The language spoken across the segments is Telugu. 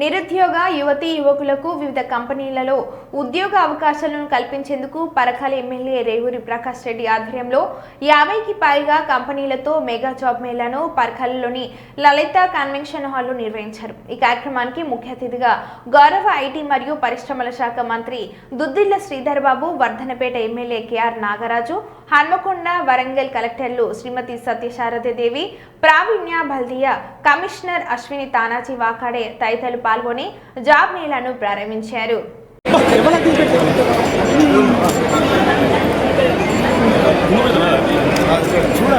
నిరుద్యోగ యువతీ యువకులకు వివిధ కంపెనీలలో ఉద్యోగ అవకాశాలను కల్పించేందుకు పరకాల ఎమ్మెల్యే రేవూరి ప్రకాష్ రెడ్డి ఆధ్వర్యంలో యాభైకి పైగా కంపెనీలతో మెగా జాబ్ మేళాను పరకాలలోని లలిత కన్వెన్షన్ హాల్లో నిర్వహించారు. ఈ కార్యక్రమానికి ముఖ్య అతిథిగా గౌరవ ఐటీ మరియు పరిశ్రమల శాఖ మంత్రి Duddilla Sridhar Babu Wardhannapet MLA K R Nagaraju Hanamkonda Warangal కలెక్టర్లు శ్రీమతి సత్యశారదేవి ప్రావీణ్య బల్దియా కమిషనర్ అశ్విని తానాజీ వాకాడే తదితరులు పాల్గొని జాబ్ మేళాను ప్రారంభించారు.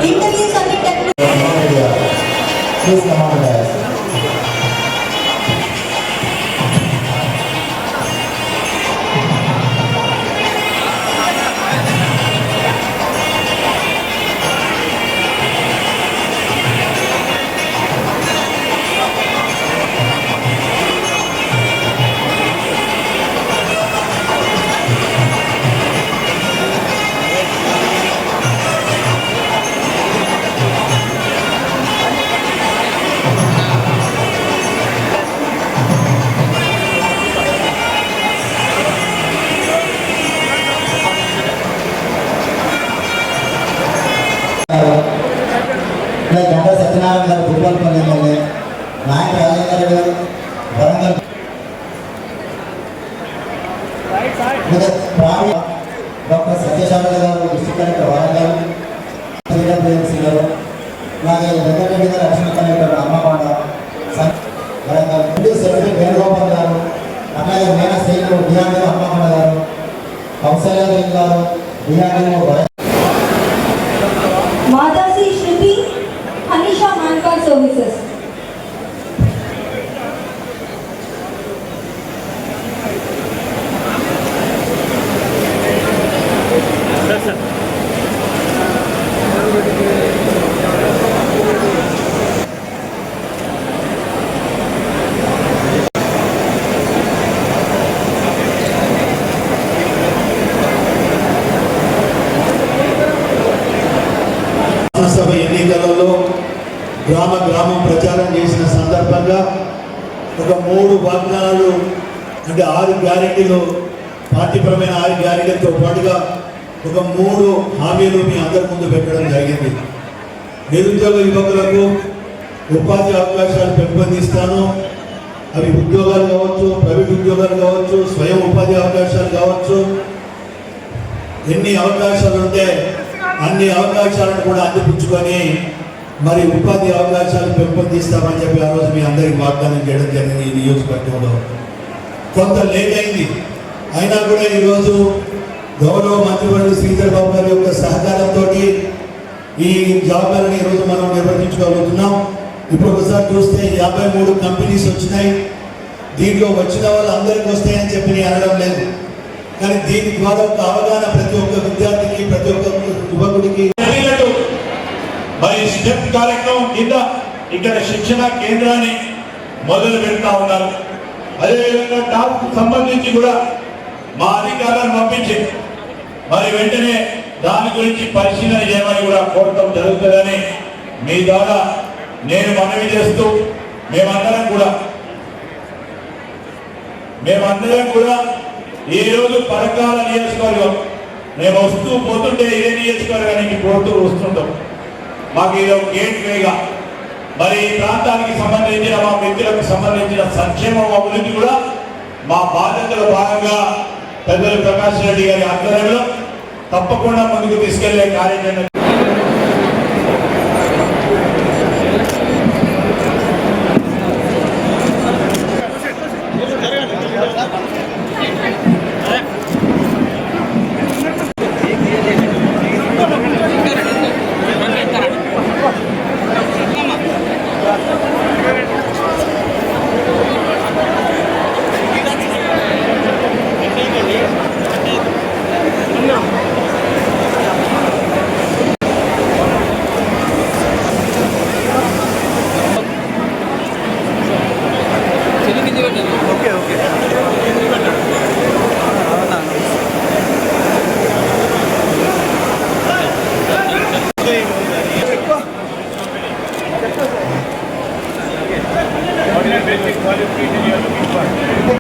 Interviews గంట సత్యనారాయణ గారు భూపాలపల్లి ఎమ్మెల్యే నాయక రాజేంద్ర గారు వరంగల్. డాక్టర్ సత్యశారద గారు డిస్ట్రిక్ట్ కలెక్టర్ వరంగల్. గారు అలాగే గ్రామ గ్రామం ప్రచారం చేసిన సందర్భంగా ఒక మూడు వాగ్దానాలు అంటే ఆరు గ్యారెంటీలు పార్టీపరమైన ఆరు గ్యారెంటీలతో పాటుగా ఒక మూడు హామీలు మీ అందరి ముందు పెట్టడం జరిగింది. నిరుద్యోగ యువకులకు ఉపాధి అవకాశాలు పెంపొందిస్తాను. అవి ఉద్యోగాలు కావచ్చు ప్రైవేట్ ఉద్యోగాలు కావచ్చు స్వయం ఉపాధి అవకాశాలు కావచ్చు. ఎన్ని అవకాశాలు ఉంటే అన్ని అవకాశాలను కూడా అందిపుచ్చుకొని మరి ఉపాధి అవకాశాలు పెంపొందిస్తామని చెప్పి ఆ రోజు మీ అందరికి వాగ్దానం చేయడం జరిగింది ఈ నియోజకవర్గంలో. కొంత లేట్ అయింది. అయినా కూడా ఈరోజు గౌరవ మంత్రివర్యులు శ్రీధర్ బాబు గారి యొక్క సహకారంతో ఈ జాబ్లను ఈరోజు మనం నిర్వహించుకోగలుగుతున్నాం ఇప్పుడు ఒకసారి చూస్తే యాభై మూడు కంపెనీస్ వచ్చినాయి. దీంట్లో వచ్చిన వాళ్ళు అందరికీ వస్తాయని చెప్పి అనడం లేదు. కానీ దీని ద్వారా ఒక అవగాహన ప్రతి ఒక్క విద్యార్థి స్టెప్ కార్యక్రమం కింద ఇక్కడ శిక్షణ కేంద్రాన్ని మొదలు పెడతా ఉన్నారు. అదేవిధంగా టాప్ సంబంధించి కూడా మా అధికారులను పంపించి మరి వెంటనే దాని గురించి పరిశీలన చేయమని కూడా కోరటం జరుగుతుందని మీ ద్వారా నేను మనవి చేస్తూ మేమందరం కూడా మేమందరం కూడా ఈరోజు రోజు పరకాల నియోజకవర్గం మేము వస్తూ పోతుంటే ఇదే నియోజకవర్గానికి పోతూ వస్తుంటాం. మాకు ఇది ఒక గేట్ వేగా మరి ఈ ప్రాంతానికి సంబంధించిన మా వ్యక్తులకు సంబంధించిన సంక్షేమం అభివృద్ధి కూడా మా బాధ్యతల భాగంగా పెద్దలు ప్రకాష్ రెడ్డి గారి ఆధ్వర్యంలో తప్పకుండా ముందుకు తీసుకెళ్ళే కార్యక్రమం